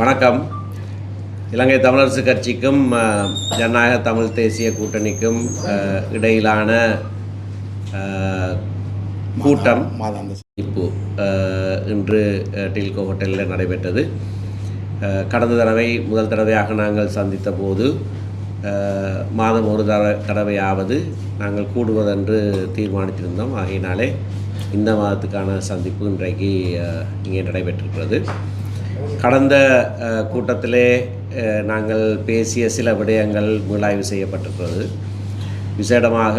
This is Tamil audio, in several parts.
வணக்கம். இலங்கை தமிழரசு கட்சிக்கும் ஜனநாயக தமிழ் தேசிய கூட்டணிக்கும் இடையிலான கூட்டம் இப்போ இன்று டில்கோ ஹோட்டலில் நடைபெற்றது. கடந்த தடவை முதல் தடவையாக நாங்கள் சந்தித்த போது மாதம் ஒரு தர தடவையாவது நாங்கள் கூடுவதென்று தீர்மானித்திருந்தோம். ஆகையினாலே இந்த மாதத்துக்கான சந்திப்பு இன்றைக்கு இங்கே நடைபெற்றிருக்கிறது. கடந்த கூட்டத்திலே நாங்கள் பேசிய சில விடயங்கள் மீளாய்வு செய்யப்பட்டிருக்கிறது. விசேடமாக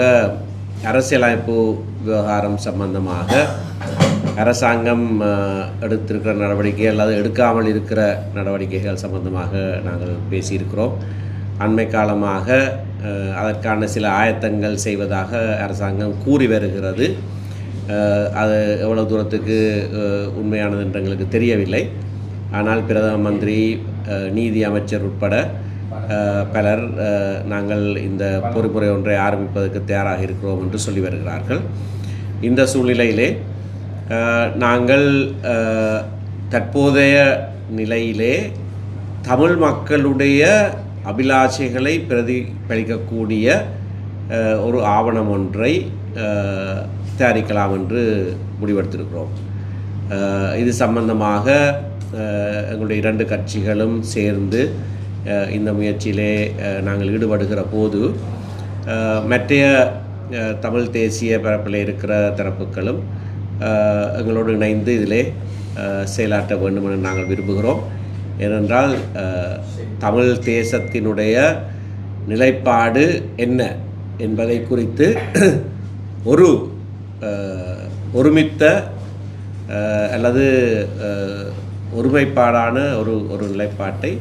அரசியலமைப்பு விவகாரம் சம்பந்தமாக அரசாங்கம் எடுத்திருக்கிற நடவடிக்கை அல்லது எடுக்காமல் இருக்கிற நடவடிக்கைகள் சம்பந்தமாக நாங்கள் பேசியிருக்கிறோம். அண்மை காலமாக அதற்கான சில ஆயத்தங்கள் செய்வதாக அரசாங்கம் கூறி வருகிறது. அது எவ்வளவு தூரத்துக்கு உண்மையானது என்று எங்களுக்கு தெரியவில்லை. ஆனால் பிரதம மந்திரி நீதி அமைச்சர் உட்பட பலர் நாங்கள் இந்த பொறுப்புரை ஒன்றை ஆரம்பிப்பதற்கு தயாராக இருக்கிறோம் என்று சொல்லி வருகிறார்கள். இந்த சூழ்நிலையிலே நாங்கள் தற்போதைய நிலையிலே தமிழ் மக்களுடைய அபிலாஷைகளை பிரதிபலிக்கக்கூடிய ஒரு ஆவணம் ஒன்றை தயாரிக்கலாம் என்று முடிவெடுத்திருக்கிறோம். இது சம்பந்தமாக எங்களுடைய இரண்டு கட்சிகளும் சேர்ந்து இந்த முயற்சியிலே நாங்கள் ஈடுபடுகிற போது மற்றைய தமிழ் தேசிய பரப்பில் இருக்கிற தரப்புகளும் எங்களோடு இணைந்து இதிலே செயலாற்ற வேண்டும் என நாங்கள் விரும்புகிறோம். ஏனென்றால் தமிழ் தேசத்தினுடைய நிலைப்பாடு என்ன என்பதை குறித்து ஒரு ஒருமித்த அல்லது ஒருமைப்பாடான ஒரு ஒரு நிலைப்பாட்டை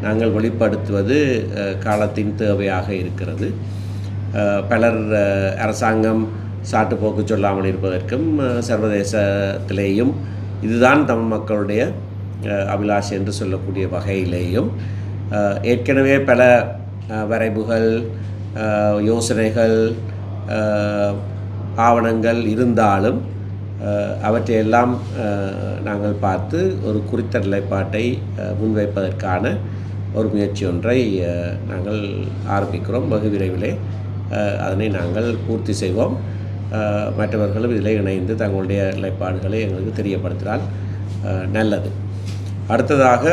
நாங்கள் வெளிப்படுத்துவது காலத்தின் தேவையாக இருக்கிறது. பலர் அரசாங்கம் சாட்டுப்போக்கு சொல்லாமல் இருப்பதற்கும் சர்வதேசத்திலேயும் இதுதான் தமிழ் மக்களுடைய அபிலாஷ் அபிலாஷை என்று சொல்லக்கூடிய வகையிலேயும் ஏற்கனவே பல வரைபுகள் வரைவுகள் யோசனைகள் ஆவணங்கள் இருந்தாலும் அவற்றையெல்லாம் நாங்கள் பார்த்து ஒரு குறித்த நிலைப்பாட்டை முன்வைப்பதற்கான ஒரு முயற்சி ஒன்றை நாங்கள் ஆரம்பிக்கிறோம் வெகு விரைவிலே. அதனை நாங்கள் பூர்த்தி செய்வோம். மற்றவர்களும் இதில் இணைந்து தங்களுடைய நிலைப்பாடுகளை எங்களுக்கு தெரியப்படுத்தினால் நல்லது. அடுத்ததாக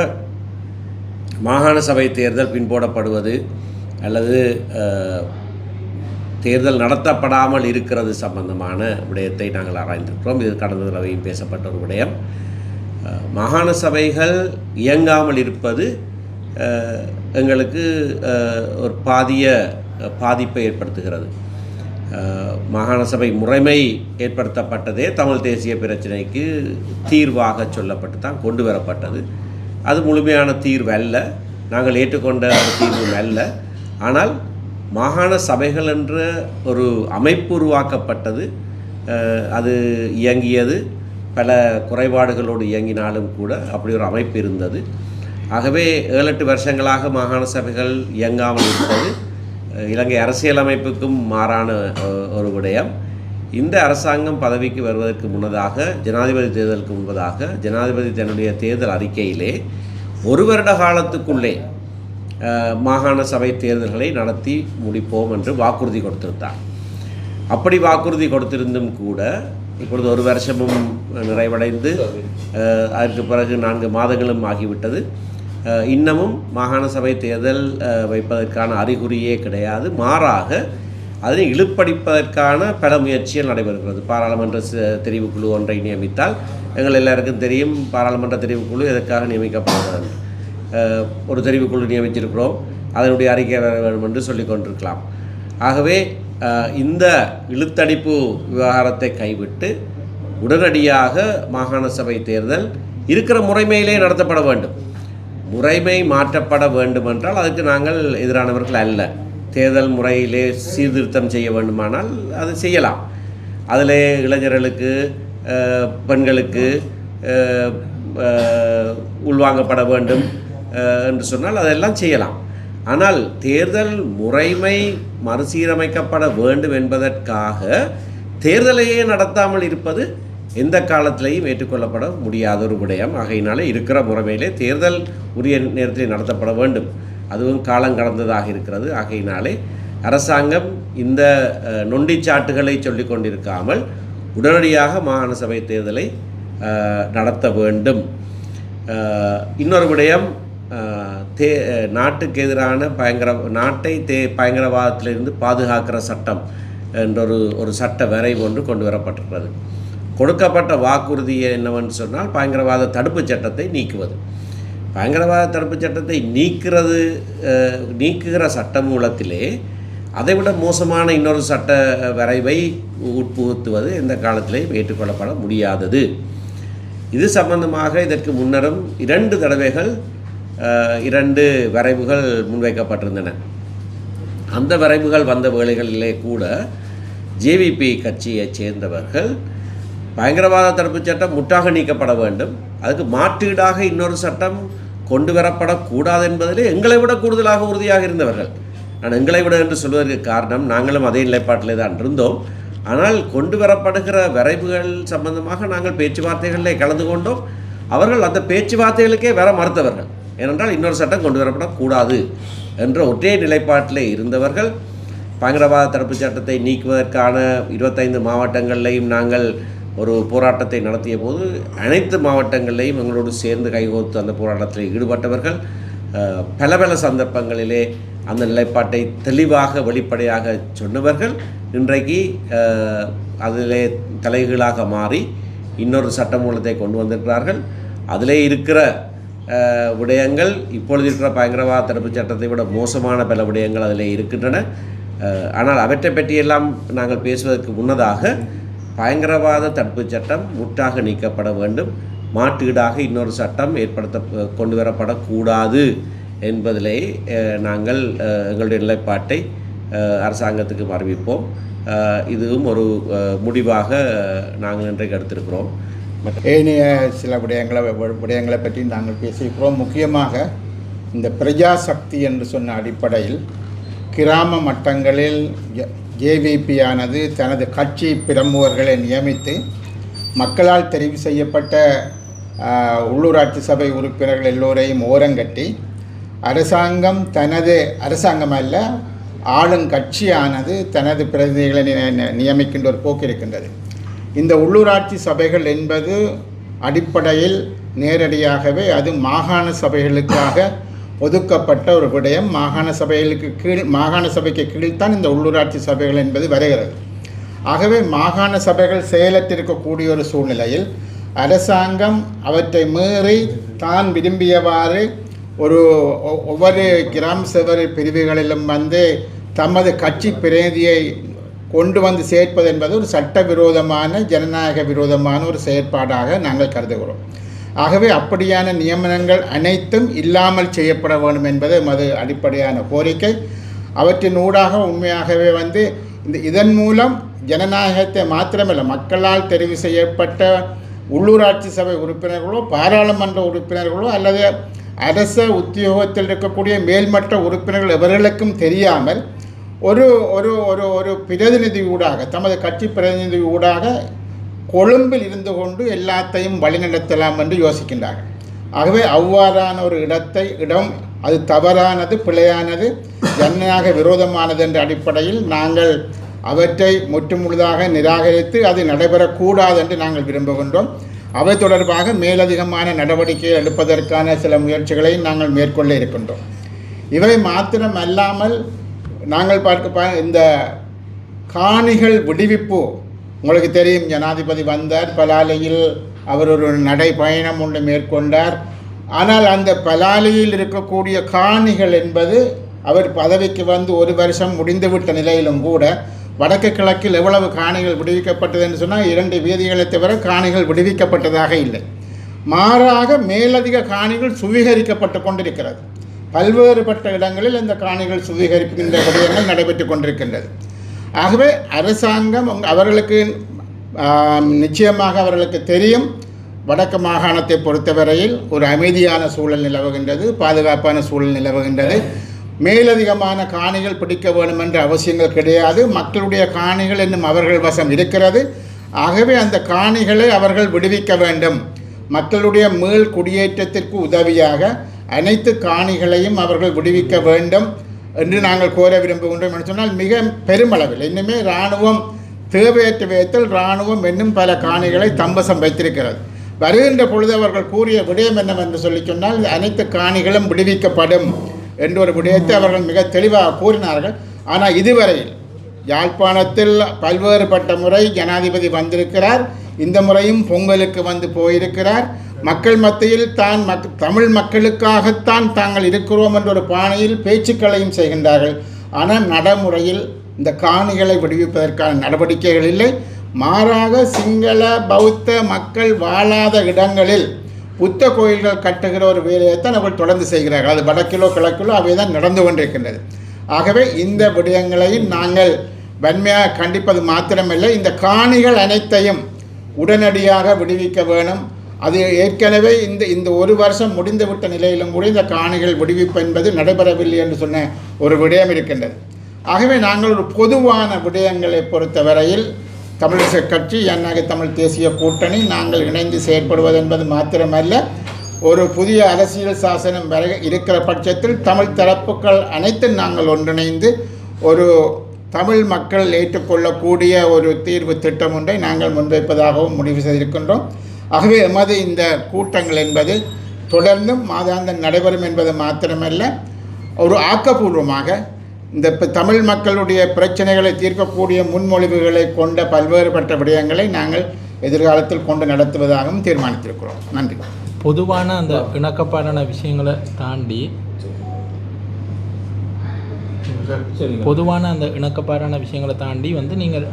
மாகாண சபை தேர்தல் பின்போடப்படுவது அல்லது தேர்தல் நடத்தப்படாமல் இருக்கிறது சம்பந்தமான விடயத்தை நாங்கள் ஆராய்ந்திருக்கிறோம். இது கடந்த தடவையும் பேசப்பட்ட ஒரு விடயம். மாகாண சபைகள் இயங்காமல் இருப்பது எங்களுக்கு ஒரு பாதிய பாதிப்பை ஏற்படுத்துகிறது. மாகாண சபை முறைமை ஏற்படுத்தப்பட்டதே தமிழ் தேசிய பிரச்சனைக்கு தீர்வாக சொல்லப்பட்டு தான் கொண்டு வரப்பட்டது. அது முழுமையான தீர்வு அல்ல நாங்கள் ஏற்றுக்கொண்ட ஒரு தீர்வு அல்ல. ஆனால் மாகாண சபைகள் என்ற ஒரு அமைப்பு உருவாக்கப்பட்டது. அது இயங்கியது. பல குறைபாடுகளோடு இயங்கினாலும் கூட அப்படி ஒரு அமைப்பு இருந்தது. ஆகவே ஏழு எட்டு வருஷங்களாக மாகாண சபைகள் இயங்காமல் இருப்பது இலங்கை அரசியலமைப்புக்கும் மாறான ஒரு விடயம். இந்த அரசாங்கம் பதவிக்கு வருவதற்கு முன்னதாக ஜனாதிபதி தேர்தலுக்கு முன்பதாக ஜனாதிபதி தன்னுடைய தேர்தல் அறிக்கையிலே ஒரு வருட காலத்துக்குள்ளே மாகாண சபை தேர்தல்களை நடத்தி முடிப்போம் என்று வாக்குறுதி கொடுத்திருந்தார். அப்படி வாக்குறுதி கொடுத்திருந்தும் கூட இப்பொழுது ஒரு வருஷமும் நிறைவடைந்து அதற்கு பிறகு நான்கு மாதங்களும் ஆகிவிட்டது. இன்னமும் மாகாண சபை தேர்தல் வைப்பதற்கான அறிகுறியே கிடையாது. மாறாக அதனை இழுப்படிப்பதற்கான பல முயற்சிகள் நடைபெறுகிறது. பாராளுமன்ற தெரிவுக்குழு ஒன்றை நியமித்தால் எங்கள் எல்லாருக்கும் தெரியும் பாராளுமன்ற தெரிவுக்குழு எதற்காக நியமிக்கப்படுகிறது ஒரு தெரிவுக்குழு நியமித்திருக்கிறோம். அதனுடைய அறிக்கை வர வேண்டும் என்று சொல்லிக் கொண்டிருக்கலாம். ஆகவே இந்த இழுத்தடிப்பு விவகாரத்தை கைவிட்டு உடனடியாக மாகாண சபை தேர்தல் இருக்கிற முறைமையிலே நடத்தப்பட வேண்டும். முறைமை மாற்றப்பட வேண்டுமென்றால் அதுக்கு நாங்கள் எதிரானவர்கள் அல்ல. தேர்தல் முறையிலே சீர்திருத்தம் செய்ய வேண்டுமானால் அது செய்யலாம். அதில் இளைஞர்களுக்கு பெண்களுக்கு உள்வாங்கப்பட வேண்டும். என்று சொன்னால் அதெல்லாம் செய்யலாம். ஆனால் தேர்தல் முறைமை மறுசீரமைக்கப்பட வேண்டும் என்பதற்காக தேர்தலையே நடத்தாமல் இருப்பது எந்த காலத்திலையும் ஏற்றுக்கொள்ளப்பட முடியாத ஒரு விடயம். ஆகையினாலே இருக்கிற முறைமையிலே தேர்தல் உரிய நேரத்தில் நடத்தப்பட வேண்டும். அதுவும் காலம் கடந்ததாக இருக்கிறது. ஆகையினாலே அரசாங்கம் இந்த நொண்டிச்சாட்டுகளை சொல்லிக் கொண்டிருக்காமல் உடனடியாக மாகாண சபை தேர்தலை நடத்த வேண்டும். இன்னொரு விடயம் தே நாட்டுக்கு எதிரான பயங்கர நாட்டை தே பயங்கரவாதத்திலிருந்து பாதுகாக்கிற சட்டம் என்றொரு ஒரு சட்ட வரைவு ஒன்று கொண்டு வரப்பட்டிருக்கிறது. கொடுக்கப்பட்ட வாக்குறுதி என்னவென்று சொன்னால் பயங்கரவாத தடுப்புச் சட்டத்தை நீக்குவது. பயங்கரவாத தடுப்பு சட்டத்தை நீக்கிறது நீக்குகிற சட்ட மூலத்திலே அதைவிட மோசமான இன்னொரு சட்ட வரைவை உட்புகுத்துவது இந்த காலத்திலேயும் ஏற்றுக்கொள்ளப்பட முடியாதது. இது சம்பந்தமாக இதற்கு முன்னரும் இரண்டு தடவைகள் இரண்டு வரைவுகள் முன்வைக்கப்பட்டிருந்தன. அந்த வரைவுகள் வந்த வேளைகளிலே கூட ஜேவிபி கட்சியைச் சேர்ந்தவர்கள் பயங்கரவாத தடுப்புச் சட்டம் முற்றாக நீக்கப்பட வேண்டும். அதுக்கு மாற்றீடாக இன்னொரு சட்டம் கொண்டு வரப்படக்கூடாது என்பதிலே எங்களை விட கூடுதலாக உறுதியாக இருந்தவர்கள். நான் எங்களை விட என்று சொல்வதற்கு காரணம் நாங்களும் அதே நிலைப்பாட்டிலே தான் இருந்தோம். ஆனால் கொண்டு வரப்படுகிற வரைவுகள் சம்பந்தமாக நாங்கள் பேச்சுவார்த்தைகளிலே கலந்து கொண்டோம். அவர்கள் அந்த பேச்சுவார்த்தைகளுக்கே வர மறுத்தவர்கள். ஏனென்றால் இன்னொரு சட்டம் கொண்டு வரப்படக்கூடாது என்ற ஒற்றை நிலைப்பாட்டிலே இருந்தவர்கள் பயங்கரவாத தடுப்புச் சட்டத்தை நீக்குவதற்கான இருபத்தைந்து மாவட்டங்களிலையும் நாங்கள் ஒரு போராட்டத்தை நடத்திய போது அனைத்து மாவட்டங்களிலேயும் எங்களோடு சேர்ந்து கைகோர்த்து அந்த போராட்டத்தில் ஈடுபட்டவர்கள் பல பல சந்தர்ப்பங்களிலே அந்த நிலைப்பாட்டை தெளிவாக வெளிப்படையாக சொன்னவர்கள். இன்றைக்கு அதிலே தலைகீழாக மாறி இன்னொரு சட்டமூலத்தை கொண்டு வந்திருக்கிறார்கள். அதிலே இருக்கிற விடயங்கள் இப்பொழுது இருக்கிற பயங்கரவாத தடுப்புச் சட்டத்தை விட மோசமான பல விடயங்கள் அதில் இருக்கின்றன. ஆனால் அவற்றை பற்றியெல்லாம் நாங்கள் பேசுவதற்கு முன்னதாக பயங்கரவாத தடுப்புச் சட்டம் முற்றாக நீக்கப்பட வேண்டும். மாற்றீடாக இன்னொரு சட்டம் ஏற்படுத்த கொண்டு வரப்படக்கூடாது என்பதிலே நாங்கள் எங்களுடைய நிலைப்பாட்டை அரசாங்கத்துக்கு அறிவிப்போம். இதுவும் ஒரு முடிவாக நாங்கள் இன்றைக்கு எடுத்திருக்கிறோம். ஏனைய சில விடயங்களை விடயங்களை பற்றி நாங்கள் பேசியிருக்கிறோம். முக்கியமாக இந்த பிரஜாசக்தி என்று சொன்ன அடிப்படையில் கிராம மட்டங்களில் ஜேவிபியானது தனது கட்சி பிரமுகர்களை நியமித்து மக்களால் தெரிவு செய்யப்பட்ட உள்ளூராட்சி சபை உறுப்பினர்கள் எல்லோரையும் ஓரங்கட்டி அரசாங்கம் தனது அரசாங்கம் அல்ல ஆளுங்கட்சியானது தனது பிரதிநிதிகளை நியமிக்கின்ற ஒரு போக்கு இருக்கின்றது. இந்த உள்ளூராட்சி சபைகள் என்பது அடிப்படையில் நேரடியாகவே அது மாகாண சபைகளுக்காக ஒதுக்கப்பட்ட ஒரு விடயம். மாகாண சபைகளுக்கு கீழ் மாகாண சபைக்கு கீழ்தான் இந்த உள்ளூராட்சி சபைகள் என்பது வருகிறது. ஆகவே மாகாண சபைகள் செயலற்றிருக்கக்கூடிய ஒரு சூழ்நிலையில் அரசாங்கம் அவற்றை மீறி தான் விரும்பியவாறு ஒரு ஒவ்வொரு கிராம சபை பிரிவுகளிலும் வந்து தமது கட்சி பிரதியை கொண்டு வந்து சேர்ப்பது என்பது ஒரு சட்டவிரோதமான ஜனநாயக விரோதமான ஒரு செயற்பாடாக நாங்கள் கருதுகிறோம். ஆகவே அப்படியான நியமனங்கள் அனைத்தும் இல்லாமல் செய்யப்பட வேண்டும் என்பது மது அடிப்படையான கோரிக்கை. அவற்றின் ஊடாக உண்மையாகவே வந்து இந்த இதன் மூலம் ஜனநாயகத்தை மாத்திரமல்ல மக்களால் தெரிவு செய்யப்பட்ட உள்ளூராட்சி சபை உறுப்பினர்களோ பாராளுமன்ற உறுப்பினர்களோ அல்லது அரச உத்தியோகத்தில் இருக்கக்கூடிய மேல்மட்ட உறுப்பினர்கள் எவர்களுக்கும் தெரியாமல் ஒரு ஒரு ஒரு ஒரு பிரதிநிதி ஊடாக தமது கட்சி பிரதிநிதி ஊடாக கொழும்பில் இருந்து கொண்டு எல்லாத்தையும் வழிநடத்தலாம் என்று யோசிக்கின்றார்கள். ஆகவே அவ்வாறான ஒரு இடத்தை இடம் அது தவறானது பிழையானது ஜனநாயக விரோதமானது என்ற அடிப்படையில் நாங்கள் அவற்றை முற்றுமுழுதாக நிராகரித்து அது நடைபெறக்கூடாது என்று நாங்கள் விரும்புகின்றோம். அவை தொடர்பாக மேலதிகமான நடவடிக்கை எடுப்பதற்கான சில முயற்சிகளை நாங்கள் மேற்கொள்ள இருக்கின்றோம். இவை மாத்திரம் அல்லாமல் நாங்கள் பார்க்க இந்த காணிகள் விடுவிப்பு. உங்களுக்கு தெரியும் ஜனாதிபதி வந்தார் பலாலையில் அவர் ஒரு நடைப்பயணம் ஒன்று மேற்கொண்டார். ஆனால் அந்த பலாலியில் இருக்கக்கூடிய காணிகள் என்பது அவர் பதவிக்கு வந்து ஒரு வருஷம் முடிந்துவிட்ட நிலையிலும் கூட வடக்கு கிழக்கில் எவ்வளவு காணிகள் விடுவிக்கப்பட்டது என்று சொன்னால் இரண்டு வீதிகளை தவிர காணிகள் விடுவிக்கப்பட்டதாக இல்லை. மாறாக மேலதிக காணிகள் சுவீகரிக்கப்பட்டு கொண்டிருக்கிறது. பல்வேறுபட்ட இடங்களில் இந்த காணிகள் சுவீகரிக்கின்ற விடயங்கள் நடைபெற்று கொண்டிருக்கின்றது. ஆகவே அரசாங்கம் அவர்களுக்கு நிச்சயமாக அவர்களுக்கு தெரியும். வடக்கு மாகாணத்தை பொறுத்தவரையில் ஒரு அமைதியான சூழல் நிலவுகின்றது பாதுகாப்பான சூழல் நிலவுகின்றது. மேலதிகமான காணிகள் பிடிக்க வேண்டும் என்ற அவசியங்கள் கிடையாது. மக்களுடைய காணிகள் என்னும் அவர்கள் வசம் இருக்கிறது. ஆகவே அந்த காணிகளை அவர்கள் விடுவிக்க வேண்டும். மக்களுடைய மீள் குடியேற்றத்திற்கு உதவியாக அனைத்து காணிகளையும் அவர்கள் விடுவிக்க வேண்டும் என்று நாங்கள் கோர விரும்புகின்றோம் என்று சொன்னால் மிக பெருமளவில். இன்னுமே இராணுவம் தேவையற்ற விதத்தில் இராணுவம் இன்னும் பல காணிகளை தம்பசம் வைத்திருக்கிறது. வருகின்ற பொழுது அவர்கள் கூறிய விடயம் என்னவென்று சொல்லி சொன்னால் அனைத்து காணிகளும் விடுவிக்கப்படும் என்ற ஒரு விடயத்தை அவர்கள் மிக தெளிவாக கூறினார்கள். ஆனால் இதுவரையில் யாழ்ப்பாணத்தில் பல்வேறுபட்ட முறை ஜனாதிபதி வந்திருக்கிறார். இந்த முறையும் பொங்கலுக்கு வந்து போயிருக்கிறார். மக்கள் மத்தியில் தான் மக் தமிழ் மக்களுக்காகத்தான் தாங்கள் இருக்கிறோம் என்ற ஒரு பாணியில் பேச்சுக்களையும் செய்கின்றார்கள். ஆனால் நடைமுறையில் இந்த காணிகளை விடுவிப்பதற்கான நடவடிக்கைகள் இல்லை. மாறாக சிங்கள பௌத்த மக்கள் வாழாத இடங்களில் புத்த கோயில்கள் கட்டுகிற ஒரு வேலையைத்தான் அவர்கள் தொடர்ந்து செய்கிறார்கள். அது வடக்கிலோ கிழக்கிலோ அவை தான் நடந்து கொண்டிருக்கின்றது. ஆகவே இந்த விடயங்களையும் நாங்கள் வன்மையாக கண்டிப்பது மாத்திரமில்லை. இந்த காணிகள் அனைத்தையும் உடனடியாக விடுவிக்க வேணும். அது ஏற்கனவே இந்த இந்த ஒரு வருஷம் முடிந்துவிட்ட நிலையிலும் கூட இந்த காணிகள் விடுவிப்பு என்பது நடைபெறவில்லை என்று சொன்ன ஒரு விடயம் இருக்கின்றது. ஆகவே நாங்கள் ஒரு பொதுவான விடயங்களை பொறுத்தவரையில் தமிழிசை கட்சி என்னாக தமிழ் தேசிய கூட்டணி நாங்கள் இணைந்து செயற்படுவது என்பது மாத்திரமல்ல. ஒரு புதிய அரசியல் சாசனம் வர இருக்கிற பட்சத்தில் தமிழ் தரப்புகள் அனைத்தும் நாங்கள் ஒன்றிணைந்து ஒரு தமிழ் மக்கள் ஏற்றுக்கொள்ளக்கூடிய ஒரு தீர்வு திட்டம் ஒன்றை நாங்கள் முன்வைப்பதாகவும் முடிவு செய்திருக்கின்றோம். ஆகவே எமது இந்த கூட்டங்கள் என்பது தொடர்ந்தும் மாதாந்தம் நடைபெறும் என்பது மாத்திரமல்ல ஒரு ஆக்கப்பூர்வமாக இந்த ப- தமிழ் மக்களுடைய பிரச்சனைகளை தீர்க்கக்கூடிய முன்மொழிவுகளை கொண்ட பல்வேறுபட்ட விடயங்களை நாங்கள் எதிர்காலத்தில் கொண்டு நடத்துவதாகவும் தீர்மானித்திருக்கிறோம். நன்றி. பொதுவான அந்த இணக்கப்பாடான விஷயங்களை தாண்டி பொதுவான அந்த இணக்கப்பாடான விஷயங்களை தாண்டி வந்து நீங்கள்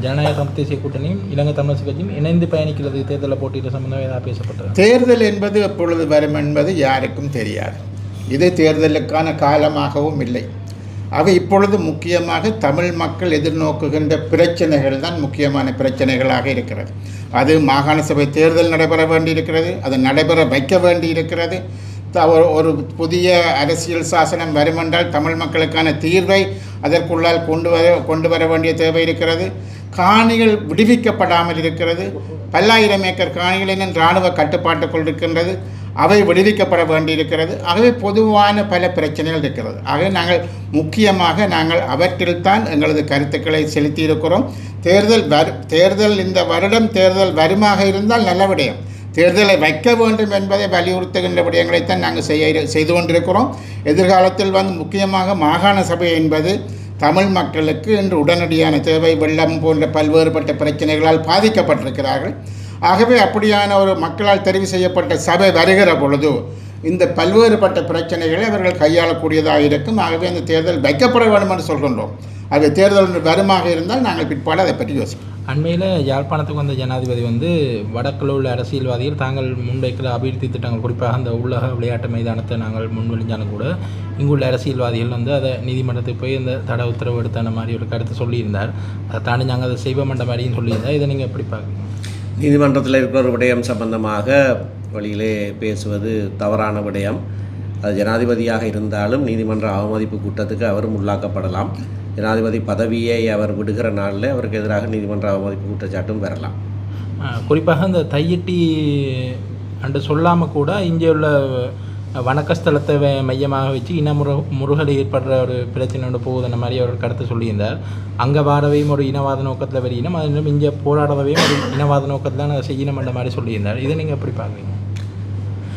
ஜனநாயக தேசிய கூட்டணியும் இலங்கை தமிழரசு கட்சியும் இணைந்து பயணிக்கிறது. தேர்தலில் போட்டியிட சம்பந்தமாக ஏதாவது பேசப்பட்டது? தேர்தல் என்பது எப்பொழுது வரும் என்பது யாருக்கும் தெரியாது. இது தேர்தலுக்கான காலமாகவும் இல்லை. அவை இப்பொழுது முக்கியமாக தமிழ் மக்கள் எதிர்நோக்குகின்ற பிரச்சனைகள் தான் முக்கியமான பிரச்சனைகளாக இருக்கிறது. அது மாகாண சபை தேர்தல் நடைபெற வேண்டியிருக்கிறது அது நடைபெற வைக்க வேண்டியிருக்கிறது. ஒரு- ஒரு புதிய அரசியல் சாசனம் வருமென்றால் தமிழ் மக்களுக்கான தீர்வை அதற்குள்ளால் கொண்டு வர கொண்டு வர வேண்டிய தேவை இருக்கிறது. காணிகள் விடுவிக்கப்படாமல் இருக்கிறது. பல்லாயிரம் ஏக்கர் காணிகள் இன்னும் இராணுவ கட்டுப்பாட்டுக்குள் இருக்கின்றது. அவை விடுவிக்கப்பட வேண்டியிருக்கிறது. ஆகவே பொதுவான பல பிரச்சனைகள் இருக்கிறது. ஆகவே நாங்கள் முக்கியமாக நாங்கள் அவற்றில்தான் எங்களது கருத்துக்களை செலுத்தியிருக்கிறோம். தேர்தல் வரு தேர்தல் இந்த வருடம் தேர்தல் வருமாக இருந்தால் நல்ல விடயம். தேர்தலை வைக்க வேண்டும் என்பதை வலியுறுத்துகின்ற விடயங்களைத்தான் நாங்கள் செய்ய செய்து கொண்டிருக்கிறோம். எதிர்காலத்தில் வந்து முக்கியமாக மாகாண சபை என்பது தமிழ் மக்களுக்கு இன்று உடனடியான தேவை வெள்ளம் போன்ற பல்வேறுபட்ட பிரச்சனைகளால் பாதிக்கப்பட்டிருக்கிறார்கள். ஆகவே அப்படியான ஒரு மக்களால் தெரிவு செய்யப்பட்ட சபை வருகிற பொழுது இந்த பல்வேறுபட்ட பிரச்சனைகளை அவர்கள் கையாளக்கூடியதாக இருக்கும். ஆகவே அந்த தேர்தல் வைக்கப்பட வேண்டும் என்று சொல்கின்றோம். அது தேர்தல் ஒன்று வருமாக இருந்தால் நாங்கள் பிற்பாடு அதை பற்றி யோசிப்போம். அண்மையில் யாழ்ப்பாணத்துக்கு வந்த ஜனாதிபதி வந்து வடக்கில் உள்ள அரசியல்வாதிகள் தாங்கள் முன்வைக்கிற அபிவிருத்தி திட்டங்கள் குறிப்பாக அந்த உள்ளக விளையாட்டு மைதானத்தை நாங்கள் முன்வெளிஞ்சாலும் கூட இங்குள்ள அரசியல்வாதிகள் வந்து அதை நீதிமன்றத்துக்கு போய் அந்த தடை உத்தரவு எடுத்தான மாதிரி ஒரு கருத்தை சொல்லியிருந்தார். அதை தாண்டி நாங்கள் அதை செய்வோம்ன்ற மாதிரியும் சொல்லியிருந்தார். இதை நீங்கள் எப்படி பார்க்குறீங்க? நீதிமன்றத்தில் இருக்கிற விடயம் சம்பந்தமாக வழியிலே பேசுவது தவறான விடயம். அது ஜனாதிபதியாக இருந்தாலும் நீதிமன்ற அவமதிப்பு கூட்டத்துக்கு அவரும் உள்ளாக்கப்படலாம். ஜனாதிபதி பதவியை அவர் விடுகிற நாளில் அவருக்கு எதிராக நீதிமன்ற அவமதிப்பு குற்றச்சாட்டும் பெறலாம் குறிப்பாக இந்த தையிட்டி அன்று சொல்லாமல் கூட இங்கே உள்ள வணக்கஸ்தலத்தை மையமாக வச்சு இனமுற முருகல் ஏற்படுற ஒரு பிரச்சனையோட போகுதுன்ற மாதிரி அவர் கருத்து சொல்லியிருந்தார். அங்கே வாரவையும் ஒரு இனவாத நோக்கத்தில் வெறியினம் அது இன்னும் இங்கே போராடவையும் ஒரு இனவாத நோக்கத்தில் நான் செய்யணும்ன்ற மாதிரி சொல்லியிருந்தார். இதை நீங்கள் எப்படி பார்க்குறீங்க?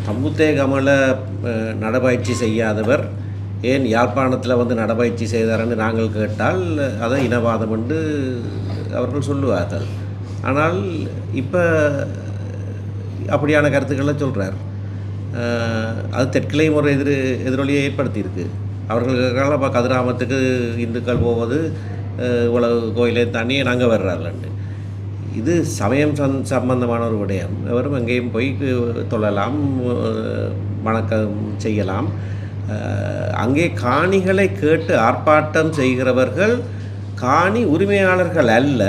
தம்புத்தே கமல அஹ், நடப்பயிற்சி செய்யாதவர் ஏன் யாழ்ப்பாணத்தில் வந்து நடப்பயிற்சி செய்தார்னு நாங்கள் கேட்டால் அதை இனவாதம் என்று அவர்கள் சொல்லுவார்கள். ஆனால் இப்போ அப்படியான கருத்துக்களை சொல்கிறார் அது தெற்கிலையும் ஒரு எதிர் எதிரொலியை ஏற்படுத்தியிருக்கு. அவர்களுக்காக இப்போ கதிராமத்துக்கு இந்துக்கள் போவது இவ்வளவு கோயிலை தாண்டி நாங்கள் வர்றாருலன்ட்டு இது சமயம் சந் சம்பந்தமான ஒரு விடயம். எவரும் எங்கேயும் போய் தொழலாம் வணக்கம் செய்யலாம். அங்கே காணிகளை கேட்டு ஆர்ப்பாட்டம் செய்கிறவர்கள் காணி உரிமையாளர்கள் அல்ல.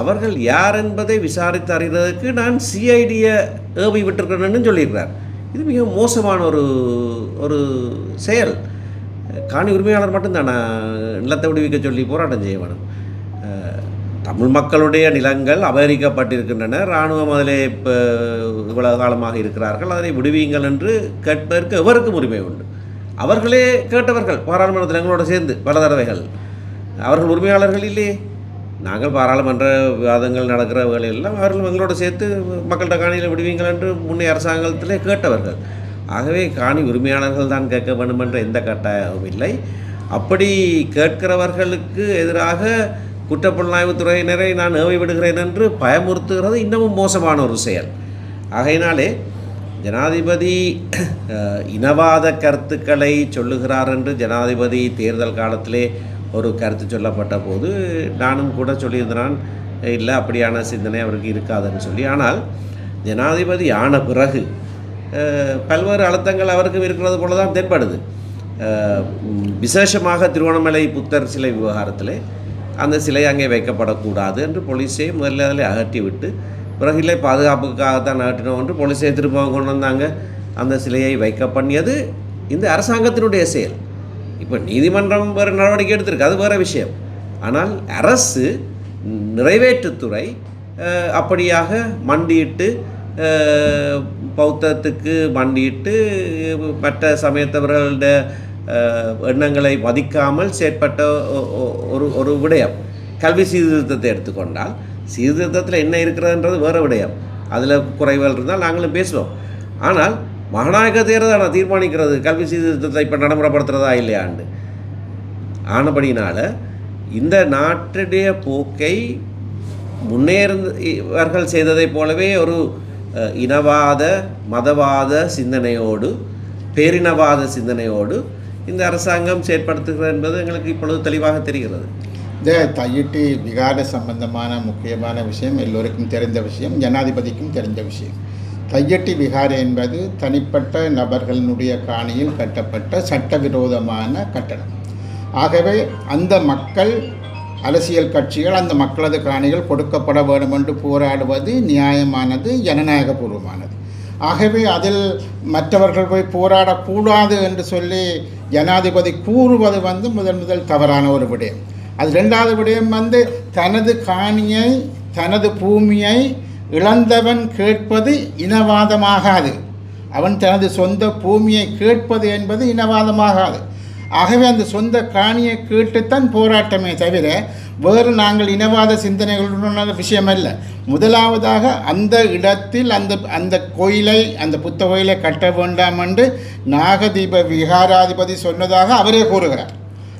அவர்கள் யார் என்பதை விசாரித்து அறிவதற்கு நான் சிஐடியை ஏவி விட்டிருக்கிறேன்னு சொல்லியிருக்கிறார். இது மிக மோசமான ஒரு ஒரு செயல். காணி உரிமையாளர் மட்டும்தானா? நிலத்தை விடுவிக்க சொல்லி போராட்டம் செய்ய வேணும். தமிழ் மக்களுடைய நிலங்கள் அபகரிக்கப்பட்டிருக்கின்றன. இராணுவம் அதிலே இப்போ இவ்வளவு காலமாக இருக்கிறார்கள். அதனை விடுவீங்கள் என்று கேட்பதற்கு எவருக்கும் உரிமை உண்டு. அவர்களே கேட்டவர்கள் பாராளுமன்றத்தில் எங்களோட சேர்ந்து பல தடவைகள். அவர்கள் உரிமையாளர்கள் இல்லையே. நாங்கள் பாராளுமன்ற விவாதங்கள் நடக்கிற வேலையெல்லாம் அவர்கள் எங்களோட சேர்த்து மக்கள்கிட்ட காணியில் விடுவீங்கள் என்று முன்னே அரசாங்கத்திலே கேட்டவர்கள். ஆகவே காணி உரிமையாளர்கள் தான் கேட்க வேண்டும் என்ற எந்த கட்டாயமும் இல்லை. அப்படி கேட்கிறவர்களுக்கு எதிராக குற்றப்புலனாய்வுத்துறையினரை நான் ஏவி விடுகிறேன் என்று பயமுறுத்துகிறது இன்னமும் மோசமான ஒரு செயல். ஆகையினாலே ஜனாதிபதி இனவாத கருத்துக்களை சொல்லுகிறார் என்று ஜனாதிபதி தேர்தல் காலத்திலே ஒரு கருத்து சொல்லப்பட்ட போது நானும் கூட சொல்லியிருந்தான் இல்லை அப்படியான சிந்தனை அவருக்கு இருக்காதுன்னு சொல்லி. ஆனால் ஜனாதிபதி ஆன பிறகு பல்வேறு அழுத்தங்கள் அவருக்கும் இருக்கிறது போல தான் தென்படுது விசேஷமாக திருவண்ணாமலை புத்தர் சிலை விவகாரத்தில் அந்த சிலை அங்கே வைக்கப்படக்கூடாது என்று போலீஸே முதல்ல அதில் அகற்றி விட்டு பிறகு இல்லை பாதுகாப்புக்காகத்தான் நாட்டினோம் என்று போலீஸே திரும்ப கொண்டு வந்தாங்க. அந்த சிலையை வைக்க பண்ணியது இந்த அரசாங்கத்தினுடைய செயல். இப்போ நீதிமன்றம் வேறு நடவடிக்கை எடுத்திருக்கு அது வேறு விஷயம். ஆனால் அரசு நிறைவேற்றுத்துறை அப்படியாக மண்டியிட்டு பௌத்தத்துக்கு மண்டியிட்டு மற்ற சமயத்தவர்களோட எண்ணங்களை மதிக்காமல் செயற்பட்ட ஒரு ஒரு விடயம். கல்வி சீர்திருத்தத்தை எடுத்துக்கொண்டால் சீர்திருத்தத்தில் என்ன இருக்கிறதுன்றது வேறு விடயம். அதில் குறைவுகள் இருந்தால் நாங்களும் பேசுவோம். ஆனால் மகநாயக தேர்தல் தீர்மானிக்கிறது கல்வி சீர்திருத்தத்தை இப்போ நடைமுறைப்படுத்துகிறதா இல்லையாண்டு. ஆனபடினால் இந்த நாட்டுடைய போக்கை முன்னேறவர்கள் செய்ததைப் போலவே ஒரு இனவாத மதவாத சிந்தனையோடு பேரினவாத சிந்தனையோடு இந்த அரசாங்கம் செயற்படுத்துகிறது என்பது எங்களுக்கு இப்பொழுது தெளிவாக தெரிகிறது. இந்த தையிட்டு விகார சம்பந்தமான முக்கியமான விஷயம் எல்லோருக்கும் தெரிந்த விஷயம் ஜனாதிபதிக்கும் தெரிந்த விஷயம். தையட்டி விகார என்பது தனிப்பட்ட நபர்களினுடைய காணியில் கட்டப்பட்ட சட்டவிரோதமான கட்டடம். ஆகவே அந்த மக்கள் அரசியல் கட்சிகள் அந்த மக்களது காணிகள் கொடுக்கப்பட வேண்டும் என்று போராடுவது நியாயமானது ஜனநாயகபூர்வமானது. ஆகவே அதில் மற்றவர்கள் போய் போராடக்கூடாது என்று சொல்லி ஜனாதிபதி கூறுவது வந்து முதன் முதல் தவறான ஒரு விடயம். அது ரெண்டாவது விடயம் வந்து தனது காணியை தனது பூமியை இழந்தவன் கேட்பது இனவாதமாகாது. அவன் தனது சொந்த பூமியை கேட்பது என்பது இனவாதமாகாது. ஆகவே அந்த சொந்த காணியை கேட்டுத்தான் போராட்டமே தவிர வேறு நாங்கள் இனவாத சிந்தனைகளுடனான விஷயம் அல்ல முதலாவதாக அந்த இடத்தில் அந்த அந்த கோயிலை அந்த புத்த கோயிலை கட்ட வேண்டாம் என்று நாகதீப விகாராதிபதி சொன்னதாக அவரே கூறுகிறார்.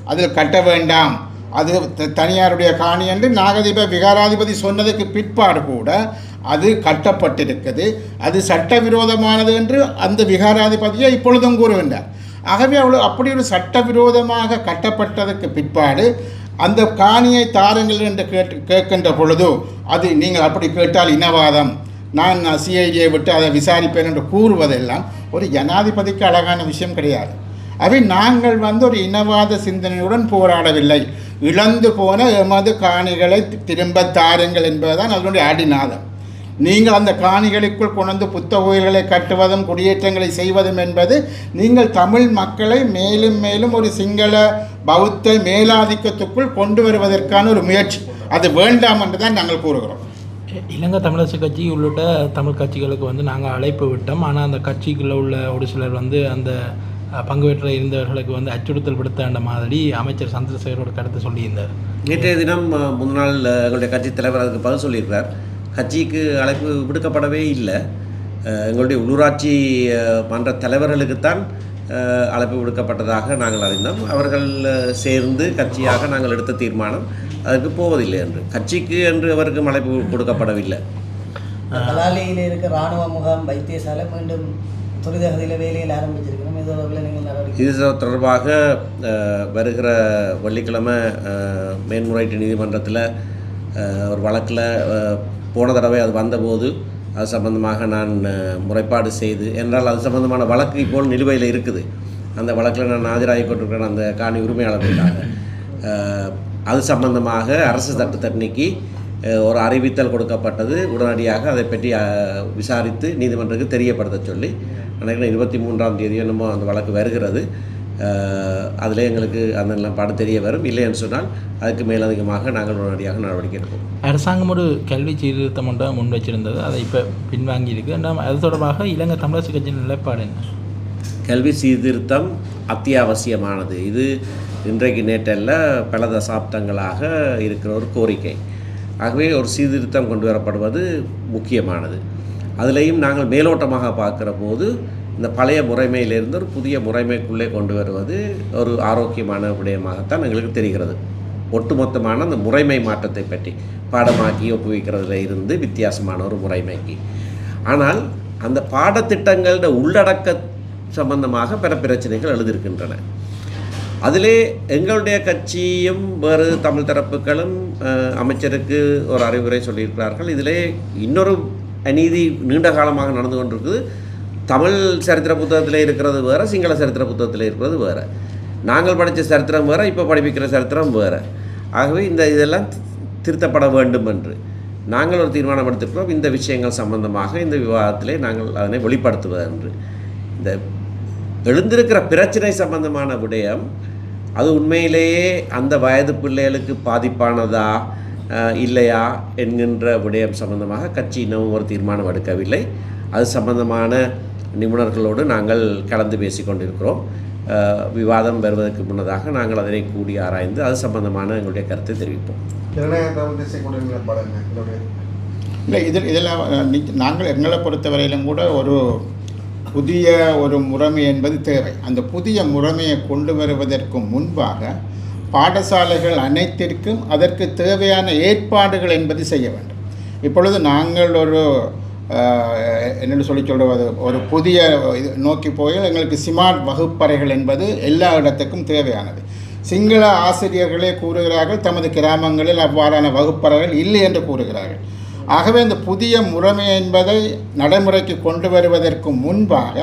அதில் கட்ட வேண்டாம். அது த- தனியாருடைய காணி என்று நாகதீப விகாராதிபதி சொன்னதுக்கு பிற்பாடு கூட அது கட்டப்பட்டிருக்குது. அது சட்டவிரோதமானது என்று அந்த விகாராதிபதியை இப்பொழுதும் கூறுகின்றார். ஆகவே அவ்வளோ அப்படி ஒரு சட்டவிரோதமாக கட்டப்பட்டதற்கு பிற்பாடு அந்த காணியை தாருங்கள் என்று கேட்டு கேட்கின்ற பொழுது அது நீங்கள் அப்படி கேட்டால் இனவாதம் நான் சிஐடியை விட்டு அதை விசாரிப்பேன் என்று கூறுவதெல்லாம் ஒரு ஜனாதிபதிக்கு அழகான விஷயம் கிடையாது. அவை நாங்கள் வந்து ஒரு இனவாத சிந்தனையுடன் போராடவில்லை. இழந்து போன எமது காணிகளை திரும்ப தாருங்கள் என்பதுதான் அதனுடைய அடிநாதம் நீங்கள் அந்த காணிகளுக்குள் கொண்டு புத்த கோயில்களை கட்டுவதும் குடியேற்றங்களை செய்வதும் என்பது நீங்கள் தமிழ் மக்களை மேலும் மேலும் ஒரு சிங்கள பௌத்த மேலாதிக்கத்துக்குள் கொண்டு வருவதற்கான ஒரு முயற்சி. அது வேண்டாம் என்று தான் நாங்கள் கூறுகிறோம். இலங்கை தமிழரசு கட்சி உள்ளிட்ட தமிழ் கட்சிகளுக்கு வந்து நாங்கள் அழைப்பு விட்டோம். ஆனால் அந்த கட்சிக்குள்ளே உள்ள ஒரு சிலர் வந்து அந்த அஹ், பங்கு பெற்ற இருந்தவர்களுக்கு வந்து அச்சுறுத்தல் விடுத்த மாதிரி அமைச்சர் சந்திரசேகரோட கருத்து சொல்லியிருந்தார். நேற்றைய தினம் அஹ், எங்களுடைய கட்சி தலைவர் அதுக்கு பதில் சொல்லியிருக்கிறார். கட்சிக்கு அழைப்பு விடுக்கப்படவே இல்லை. எங்களுடைய உள்ளூராட்சி மன்ற தலைவர்களுக்குத்தான் அழைப்பு விடுக்கப்பட்டதாக நாங்கள் அறிந்தோம். அவர்கள் சேர்ந்து கட்சியாக நாங்கள் எடுத்த தீர்மானம் அதுக்கு போவதில்லை என்று. கட்சிக்கு என்று அவருக்கும் அழைப்பு கொடுக்கப்படவில்லை. கலாலையில் இருக்க ராணுவ முகாம் வைத்தியசாலை மீண்டும் துரிதகதியில் வேலையில் ஆரம்பிச்சிருக்கணும். இது இது தொடர்பாக வருகிற வெள்ளிக்கிழமை மேன்முறையீட்டு நீதிமன்றத்தில் ஒரு வழக்கில் போன தடவை அது வந்தபோது அது சம்பந்தமாக நான் முறைப்பாடு செய்து என்றால் அது சம்பந்தமான வழக்கு இப்போ நிலுவையில் இருக்குது. அந்த வழக்கில் நான் ஆஜராகி கொண்டிருக்கிறேன் அந்த காணி உரிமையாளர்களுக்காக. அது சம்பந்தமாக அரசு சட்டத்தன்னைக்கு ஒரு அறிவித்தல் கொடுக்கப்பட்டது. உடனடியாக அதை பற்றி விசாரித்து நீதிமன்றத்துக்கு தெரியப்படுத்த சொல்லி நினைக்கிறேன் இருபத்தி மூன்றாம் தேதி என்னமோ அந்த வழக்கு வருகிறது. அதில் எங்களுக்கு அந்த நிலப்பாடு தெரிய வரும். இல்லை என்று சொன்னால் அதுக்கு மேலதிகமாக நாங்கள் உடனடியாக நடவடிக்கை எடுப்போம். அரசாங்கம் ஒரு கல்வி சீர்திருத்தம் ஒன்றை முன் வச்சிருந்தது அதை இப்போ பின்வாங்கி இருக்கு நாம் அது தொடர்பாக இலங்கை தமிழரசு கட்சியின் நிலைப்பாடு என்ன? கல்வி சீர்திருத்தம் அத்தியாவசியமானது. இது இன்றைக்கு நேற்றல்ல பல தசாப்தங்களாக இருக்கிற ஒரு கோரிக்கை. ஆகவே ஒரு சீர்திருத்தம் கொண்டு வரப்படுவது முக்கியமானது. அதுலேயும் நாங்கள் மேலோட்டமாக பார்க்குற போது இந்த பழைய முறைமையிலிருந்து ஒரு புதிய முறைமைக்குள்ளே கொண்டு வருவது ஒரு ஆரோக்கியமான விடயமாகத்தான் எங்களுக்கு தெரிகிறது. ஒட்டுமொத்தமான அந்த முறைமை மாற்றத்தை பற்றி பாடமாக்கி ஒப்புவிக்கிறதுல இருந்து வித்தியாசமான ஒரு முறைமைக்கு. ஆனால் அந்த பாடத்திட்டங்களோட உள்ளடக்க சம்பந்தமாக பிற பிரச்சனைகள் எழுதியிருக்கின்றன. அதிலே எங்களுடைய கட்சியும் வேறு தமிழ் தரப்புகளும் அமைச்சருக்கு ஒரு அறிவுரை சொல்லியிருக்கிறார்கள். இதிலே இன்னொரு அநீதி நீண்ட காலமாக நடந்து கொண்டிருக்குது. தமிழ் சரித்திர புத்தகத்தில் இருக்கிறது வேறு சிங்கள சரித்திர புத்தகத்தில் இருக்கிறது வேறு. நாங்கள் படித்த சரித்திரம் வேறு இப்போ படிப்பிக்கிற சரித்திரம் வேறு. ஆகவே இந்த இதெல்லாம் திருத்தப்பட வேண்டும் என்று. நாங்கள் ஒரு தீர்மானம் எடுத்திருக்கிறோம் இந்த விஷயங்கள் சம்பந்தமாக இந்த விவாதத்திலே நாங்கள் அதனை வெளிப்படுத்துவது என்று. இந்த எழுந்திருக்கிற பிரச்சனை சம்பந்தமான விடயம் அது உண்மையிலேயே அந்த வயது பிள்ளைகளுக்கு பாதிப்பானதா? இல்லையா என்கின்ற விடயம் சம்பந்தமாக கட்சி இன்னமும் ஒரு தீர்மானம் எடுக்கவில்லை. அது சம்பந்தமான நிபுணர்களோடு நாங்கள் கலந்து பேசிக் கொண்டிருக்கிறோம் விவாதம் வருவதற்கு முன்னதாக நாங்கள் அதனை கூடி ஆராய்ந்து அது சம்பந்தமான எங்களுடைய கருத்தை தெரிவிப்போம். இல்லை இதில் இதில் அஹ், நி- நாங்கள் எங்களை பொறுத்தவரையிலும் கூட ஒரு புதிய ஒரு முறைமை என்பது தேவை. அந்த புதிய முறைமையை கொண்டு வருவதற்கு முன்பாக பாடசாலைகள் அனைத்திற்கும் அதற்கு தேவையான ஏற்பாடுகள் என்பது செய்ய வேண்டும். இப்பொழுது நாங்கள் ஒரு என்னென்னு சொல்லி சொல்வது ஒரு புதிய இது நோக்கி போய் எங்களுக்கு சிமார்ட் வகுப்பறைகள் என்பது எல்லா இடத்துக்கும் தேவையானது. சிங்கள ஆசிரியர்களே கூறுகிறார்கள் தமது கிராமங்களில் அவ்வாறான வகுப்பறைகள் இல்லை என்று கூறுகிறார்கள். ஆகவே இந்த புதிய முறைமை என்பதை நடைமுறைக்கு கொண்டு வருவதற்கு முன்பாக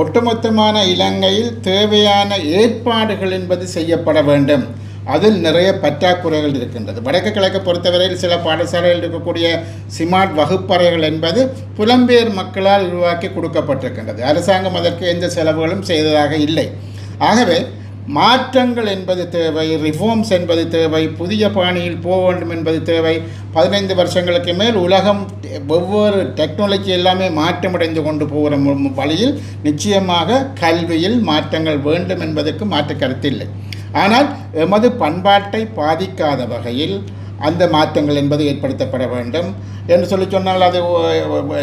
ஒட்டுமொத்தமான இலங்கையில் தேவையான ஏற்பாடுகள் என்பது செய்யப்பட வேண்டும். அதில் நிறைய பற்றாக்குறைகள் இருக்கின்றது. வடக்கு கிழக்கு பொறுத்தவரையில் சில பாடசாலையில் இருக்கக்கூடிய சிமார்ட் வகுப்பறைகள் என்பது புலம்பெயர் மக்களால் உருவாக்கி கொடுக்கப்பட்டிருக்கின்றது. அரசாங்கம் அதற்கு எந்த செலவுகளும் செய்ததாக இல்லை. ஆகவே மாற்றங்கள் என்பது தேவை ரிஃபார்ம்ஸ் என்பது தேவை புதிய பாணியில் போக வேண்டும் என்பது தேவை. பதினைந்து வருஷங்களுக்கு மேல் உலகம் ஒவ்வொரு டெக்னாலஜி எல்லாமே மாற்றமடைந்து கொண்டு போகிற வழியில் நிச்சயமாக கல்வியில் மாற்றங்கள் வேண்டும் என்பதற்கு மாற்று கருத்தில்லை ஆனால் எமது பண்பாட்டை பாதிக்காத வகையில் அந்த மாற்றங்கள் என்பது ஏற்படுத்தப்பட வேண்டும். என்று சொல்லி சொன்னால் அது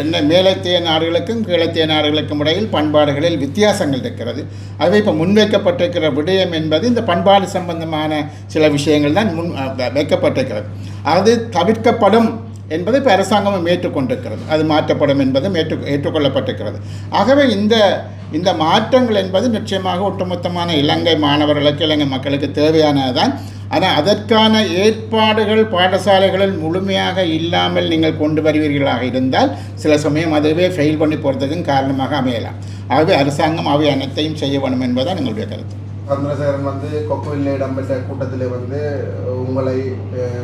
என்ன மேலத்திய நாடுகளுக்கும் கீழத்திய நாடுகளுக்கும் இடையில் பண்பாடுகளில் வித்தியாசங்கள் இருக்கிறது. ஆகவே இப்போ முன்வைக்கப்பட்டிருக்கிற விடயம் என்பது இந்த பண்பாடு சம்பந்தமான சில விஷயங்கள் தான் முன் வைக்கப்பட்டிருக்கிறது. அது தவிர்க்கப்படும் என்பதை இப்போ அரசாங்கமும் ஏற்றுக்கொண்டிருக்கிறது. அது மாற்றப்படும் என்பதும் ஏற்று ஏற்றுக்கொள்ளப்பட்டிருக்கிறது. ஆகவே இந்த இந்த மாற்றங்கள் என்பது நிச்சயமாக ஒட்டுமொத்தமான இலங்கை மாணவர்களுக்கு இலங்கை மக்களுக்கு தேவையானதுதான். ஆனால் அதற்கான ஏற்பாடுகள் பாடசாலைகளில் முழுமையாக இல்லாமல் நீங்கள் கொண்டு வருவீர்களாக இருந்தால் சில சமயம் அதுவே ஃபெயில் பண்ணி போகிறதுக்கும் காரணமாக அமையலாம். ஆகவே அரசாங்கம் அவை அனைத்தையும் செய்ய வேண்டும் என்பதுதான் எங்களுடைய கருத்து. சந்திரசேகரன் வந்து கொக்குவில்ல இடம்பெற்ற கூட்டத்தில் வந்து உங்களை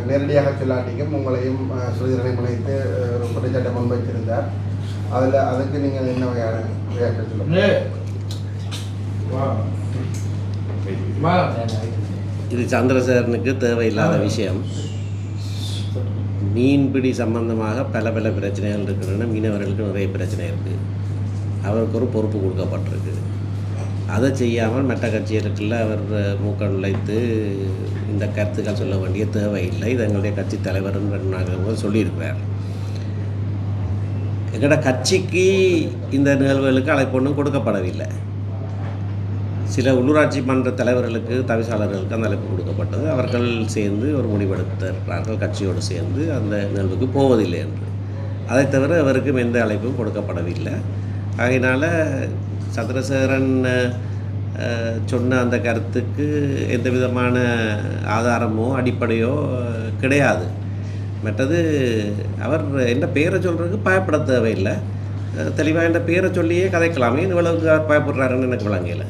நேரடியாக சொல்லாட்டிக்கும் உங்களையும் அஹ், முனைத்து குற்றச்சாட்டை முன்வைத்திருந்தார். அதில் அதுக்கு நீங்கள் என்ன வகையான இது சந்திரசேகரனுக்கு தேவையில்லாத விஷயம். மீன்பிடி சம்பந்தமாக பல பல பிரச்சனைகள் இருக்கின்றன. மீனவர்களுக்கு நிறைய பிரச்சனை இருக்குது அவருக்கு ஒரு பொறுப்பு கொடுக்கப்பட்டிருக்கு. அதை செய்யாமல் மற்ற கட்சிகளுக்குள்ள அவர் மூக்க நுழைத்து இந்த கருத்துக்கள் சொல்ல வேண்டிய தேவையில்லை. இது எங்களுடைய கட்சி தலைவர் நாங்கள் சொல்லியிருக்கிறார். எங்களோட கட்சிக்கு இந்த நிகழ்வுகளுக்கு அழைப்பு ஒன்றும் கொடுக்கப்படவில்லை. சில உள்ளூராட்சி மன்ற தலைவர்களுக்கு தவிசாளர்களுக்கு அந்த அழைப்பு கொடுக்கப்பட்டது. அவர்கள் சேர்ந்து ஒரு முடிவெடுத்திருக்கிறார்கள் கட்சியோடு சேர்ந்து அந்த நிகழ்வுக்கு போவதில்லை என்று. அதை தவிர அவருக்கும் எந்த அழைப்பும் கொடுக்கப்படவில்லை. ஆகையினால் சந்திரசேகரன் சொன்ன அந்த கருத்துக்கு எந்த விதமான ஆதாரமோ அடிப்படையோ கிடையாது. மற்றது அவர் என்ன பேரை சொல்கிறதுக்கு பயப்பட தேவையில்லை. தெளிவாக என்ற பேரை சொல்லியே கதைக்கலாமே. இவ்வளவுக்கு அவர் பயப்படுறாருன்னு எனக்கு விளங்கலை.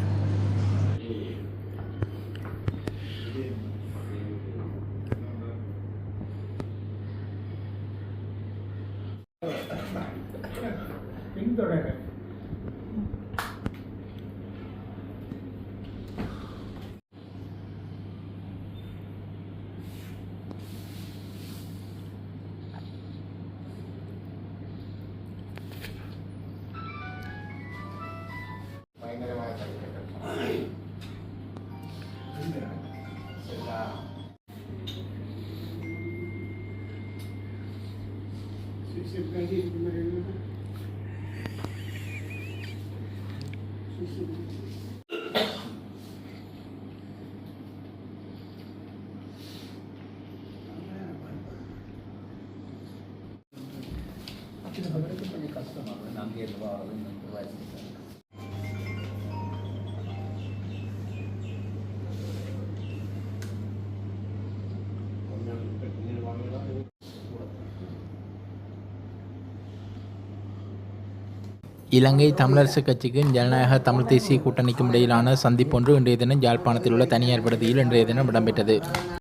இலங்கை தமிழரசுக் கட்சிக்கும் ஜனநாயக தமிழ் தேசிய கூட்டணிக்கும் இடையிலான சந்திப்பொன்று இன்றைய தினம் யாழ்ப்பாணத்தில் உள்ள தனியார் விடுதியில் இன்றைய தினம் இடம்பெற்றது.